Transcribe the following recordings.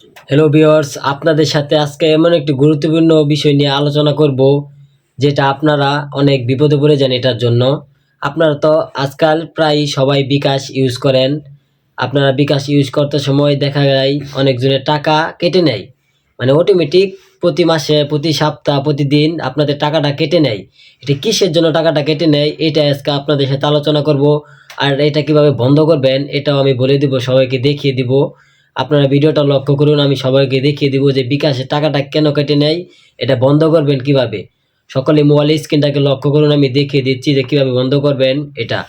Hello viewers আপনাদের সাথে আজকে এমন একটি গুরুত্বপূর্ণ বিষয় নিয়ে আলোচনা করব, যেটা আপনারা অনেক বিপদে পড়ে যান এটার জন্য। আপনারা তো আজকাল প্রায় সবাই বিকাশ ইউজ করেন। আপনারা বিকাশ ইউজ করতে সময় দেখা যায় অনেকজনের টাকা কেটে নেয়। মানে অটোমেটিক প্রতি মাসে, প্রতি সপ্তাহ, প্রতিদিন আপনাদের টাকাটা কেটে নেয়। এটা কিসের জন্য টাকাটা কেটে নেয়, এটা আজকে আপনাদের সাথে আলোচনা করব। আর এটা কীভাবে বন্ধ করবেন, এটাও আমি বলে দিব, সবাইকে দেখিয়ে দিব। আপনারা ভিডিওটা লক্ষ্য করুন, আমি সবাইকে দেখিয়ে দিব যে বিকাশের টাকাটা কেন কেটে নেয়, এটা বন্ধ করবেন কীভাবে? সকলে মোবাইল স্ক্রিনটাকে লক্ষ্য করুন, আমি দেখিয়ে দিচ্ছি যে কীভাবে বন্ধ করবেন এটা।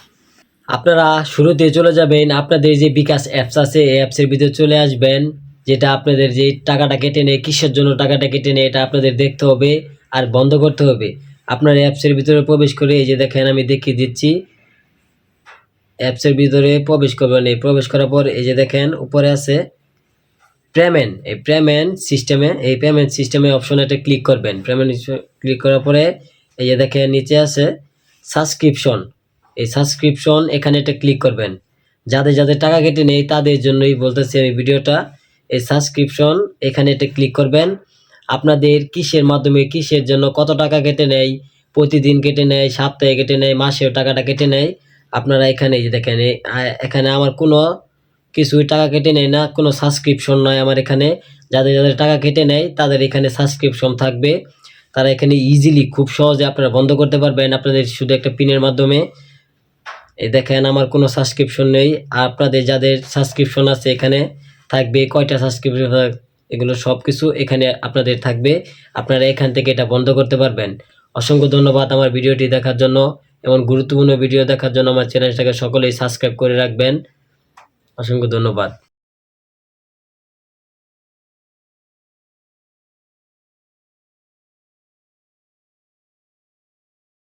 আপনারা শুরুতে চলে যাবেন, আপনাদের যে বিকাশ অ্যাপস আছে, এই অ্যাপসের ভিতরে চলে আসবেন, যেটা আপনাদের যে টাকাটা কেটে নেয়, কিসের জন্য টাকাটা কেটে নেয়, এটা আপনাদের দেখতে হবে আর বন্ধ করতে হবে। আপনার অ্যাপসের ভিতরে প্রবেশ করে এই যে দেখেন, আমি দেখিয়ে দিচ্ছি অ্যাপসের ভিতরে প্রবেশ করবেন এই প্রবেশ করার পর এই যে দেখেন, উপরে আছে পেমেন্ট এই পেমেন্ট সিস্টেমে এই পেমেন্ট সিস্টেমে অপশনে একটা ক্লিক করবেন। পেমেন্ট ক্লিক করার পরে এই যে দেখেন, নিচে আছে সাবস্ক্রিপশন এই সাবস্ক্রিপশন এখানে একটা ক্লিক করবেন। যাদের যাদের টাকা কেটে নেই, তাদের জন্যই বলতেছি আমি ভিডিওটা। এই সাবস্ক্রিপশন এখানে একটা ক্লিক করবেন। আপনাদের কিসের মাধ্যমে, কিসের জন্য, কত টাকা কেটে নেয়, প্রতিদিন কেটে নেয়, সপ্তাহে কেটে নেয়, মাসেও টাকাটা কেটে নেয় আপনারা এখানে যে দেখেন এখানে আমার কোনো কিছুই টাকা কেটে নেয় না, কোনো সাবস্ক্রিপশন নয় আমার এখানে। যাদের যাদের টাকা কেটে নেয়, তাদের এখানে সাবস্ক্রিপশন থাকবে। তারা এখানে ইজিলি খুব সহজে আপনারা বন্ধ করতে পারবেন আপনাদের শুধু একটা পিনের মাধ্যমে। এই দেখেন, আমার কোনো সাবস্ক্রিপশন নেই। আর আপনাদের যাদের সাবস্ক্রিপশন আছে এখানে, থাকবে কয়টা সাবস্ক্রিপশন এগুলো সব কিছু এখানে আপনাদের থাকবে। আপনারা এখান থেকে এটা বন্ধ করতে পারবেন। অসংখ্য ধন্যবাদ আমার ভিডিওটি দেখার জন্য। এমন গুরুত্বপূর্ণ ভিডিও দেখার জন্য আমার চ্যানেলটাকে সকলেই সাবস্ক্রাইব করে রাখবেন। অসংখ্য ধন্যবাদ।